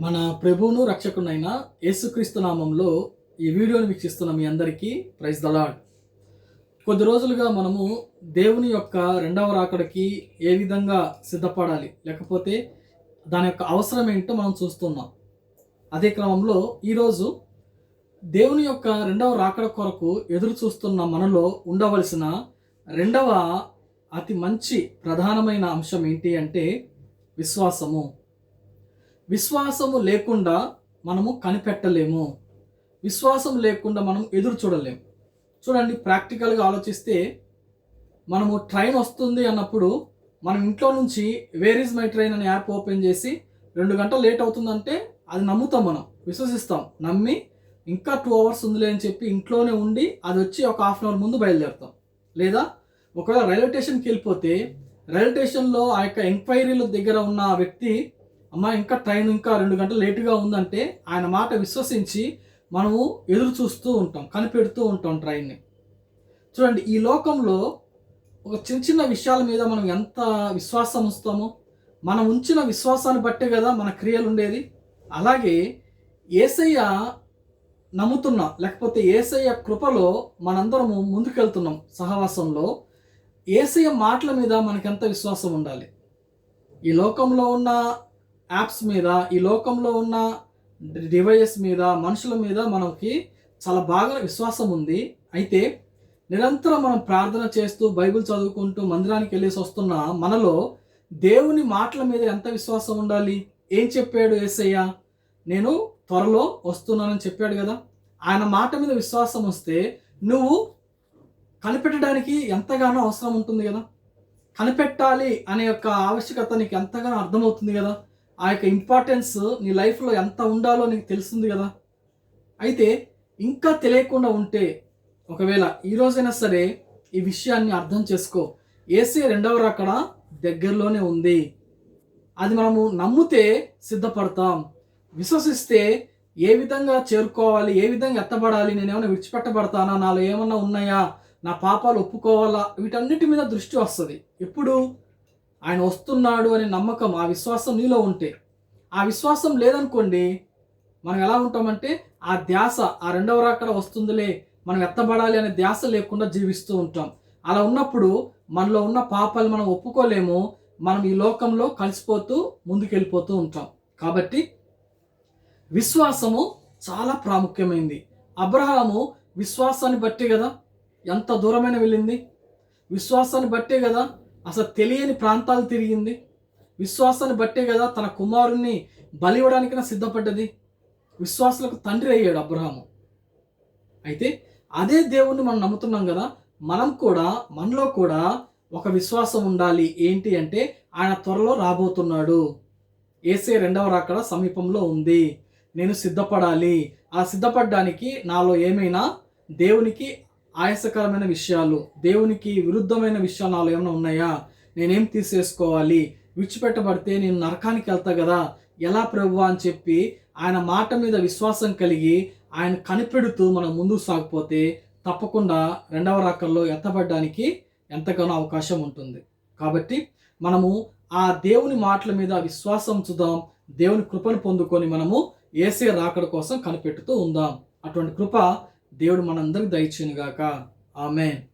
మన ప్రభువును రక్షకునైన యేసుక్రీస్తు నామంలో ఈ వీడియోని వీక్షిస్తున్న మీ అందరికీ ప్రైజ్ దలాడ్ కొద్ది రోజులుగా మనము దేవుని యొక్క రెండవ రాకడకి ఏ విధంగా సిద్ధపడాలి లేకపోతే దాని యొక్క అవసరం ఏంటో మనం చూస్తున్నాం. అదే క్రమంలో ఈరోజు దేవుని యొక్క రెండవ రాకడ కొరకు ఎదురు చూస్తున్న మనలో ఉండవలసిన రెండవ అతి మంచి ప్రధానమైన అంశం ఏంటి అంటే విశ్వాసము. విశ్వాసము లేకుండా మనము కనిపెట్టలేము. విశ్వాసం లేకుండా మనం ఎదురు చూడలేము. చూడండి ప్రాక్టికల్గా ఆలోచిస్తే మనము ట్రైన్ వస్తుంది అన్నప్పుడు మనం ఇంట్లో నుంచి వేర్ ఇస్ మై ట్రైన్ అనే యాప్ ఓపెన్ చేసి రెండు గంటలు లేట్ అవుతుందంటే అది నమ్ముతాం మనం విశ్వసిస్తాం. నమ్మి ఇంకా టూ అవర్స్ ఉందిలే అని చెప్పి ఇంట్లోనే ఉండి అది వచ్చి ఒక హాఫ్ అన్ అవర్ ముందు బయలుదేరుతాం. లేదా ఒకవేళ రైల్వే స్టేషన్కి వెళ్ళిపోతే రైల్వే స్టేషన్లో ఆ యొక్క ఎంక్వైరీల దగ్గర ఉన్న వ్యక్తి అమ్మ ఇంకా ట్రైన్ ఇంకా రెండు గంటలు లేటుగా ఉందంటే ఆయన మాట విశ్వసించి మనము ఎదురు చూస్తూ ఉంటాం కనిపెడుతూ ఉంటాం ట్రైన్ని చూడండి ఈ లోకంలో ఒక చిన్న చిన్న విషయాల మీద మనం ఎంత విశ్వాసం ఉంచుతామో మనం ఉంచిన విశ్వాసాన్ని బట్టే కదా మన క్రియలు ఉండేది. అలాగే ఏసయ్య నమ్ముతున్నా లేకపోతే ఏసయ్య కృపలో మనందరము ముందుకెళ్తున్నాం సహవాసంలో. ఏసయ్య మాటల మీద మనకెంత విశ్వాసం ఉండాలి? ఈ లోకంలో ఉన్న యాప్స్ మీద ఈ లోకంలో ఉన్న డివైజెస్ మీద మనుషుల మీద మనకి చాలా బాగా విశ్వాసం ఉంది. అయితే నిరంతరం మనం ప్రార్థన చేస్తూ బైబిల్ చదువుకుంటూ మందిరానికి వెళ్ళేసి వస్తున్న మనలో దేవుని మాటల మీద ఎంత విశ్వాసం ఉండాలి? ఏం చెప్పాడు ఏసయ్య? నేను త్వరలో వస్తున్నానని చెప్పాడు కదా. ఆయన మాట మీద విశ్వాసం వస్తే నువ్వు కనిపెట్టడానికి ఎంతగానో అవసరం ఉంటుంది కదా. కనిపెట్టాలి అనే యొక్క ఆవశ్యకత నీకు ఎంతగానో అర్థమవుతుంది కదా. ఆ యొక్క ఇంపార్టెన్స్ నీ లైఫ్లో ఎంత ఉండాలో నీకు తెలుస్తుంది కదా? అయితే ఇంకా తెలియకుండా ఉంటే ఒకవేళ ఈరోజైనా సరే ఈ విషయాన్ని అర్థం చేసుకో. ఏసీ రెండవ రాకడ దగ్గరలోనే ఉంది. అది మనము నమ్మితే సిద్ధపడతాం. విశ్వసిస్తే ఏ విధంగా చేరుకోవాలి ఏ విధంగా ఎత్తబడాలి నేను ఏమైనా విడిచిపెట్టబడతానా నాలో ఏమన్నా ఉన్నాయా నా పాపాలు ఒప్పుకోవాలా వీటన్నిటి మీద దృష్టి వస్తుంది. ఎప్పుడు? ఆయన వస్తున్నాడు అనే నమ్మకం ఆ విశ్వాసం నీలో ఉంటే. ఆ విశ్వాసం లేదనుకోండి మనం ఎలా ఉంటామంటే ఆ ధ్యాస ఆ రెండవ రాకడ వస్తుందిలే మనం ఎత్తబడాలి అనే ధ్యాస లేకుండా జీవిస్తూ ఉంటాం. అలా ఉన్నప్పుడు మనలో ఉన్న పాపాలు మనం ఒప్పుకోలేము మనం ఈ లోకంలో కలిసిపోతూ ముందుకెళ్ళిపోతూ ఉంటాం. కాబట్టి విశ్వాసము చాలా ప్రాముఖ్యమైంది. అబ్రహాము విశ్వాసాన్ని బట్టే కదా ఎంత దూరమైన వెళ్ళింది? విశ్వాసాన్ని బట్టే కదా అసలు తెలియని ప్రాంతాలు తిరిగింది. విశ్వాసాన్ని బట్టే కదా తన కుమారుణ్ణి బలివ్వడానికైనా సిద్ధపడ్డది. విశ్వాసులకు తండ్రి అయ్యాడు అబ్రహాము. అయితే అదే దేవుణ్ణి మనం నమ్ముతున్నాం కదా మనం కూడా మనలో కూడా ఒక విశ్వాసం ఉండాలి. ఏంటి అంటే ఆయన త్వరలో రాబోతున్నాడు. ఏసే రెండవ రాకడ సమీపంలో ఉంది. నేను సిద్ధపడాలి. ఆ సిద్ధపడడానికి నాలో ఏమైనా దేవునికి ఆయాసకరమైన విషయాలు దేవునికి విరుద్ధమైన విషయాలు నాలో ఏమైనా ఉన్నాయా? నేనేం తీసేసుకోవాలి? విడిచిపెట్టబడితే నేను నరకానికి వెళ్తా కదా? ఎలా ప్రభు అని చెప్పి ఆయన మాట మీద విశ్వాసం కలిగి ఆయన కనిపెడుతూ మనం ముందుకు సాగిపోతే తప్పకుండా రెండవ రాకల్లో ఎత్తబడడానికి ఎంతగానో అవకాశం ఉంటుంది. కాబట్టి మనము ఆ దేవుని మాటల మీద విశ్వాసం చూద్దాం దేవుని కృపను పొందుకొని మనము ఏసే రాకడ కోసం కనిపెట్టుతూ ఉందాం. అటువంటి కృప దేవుడు మనందరికి దయచేయను గాక ఆమెన్.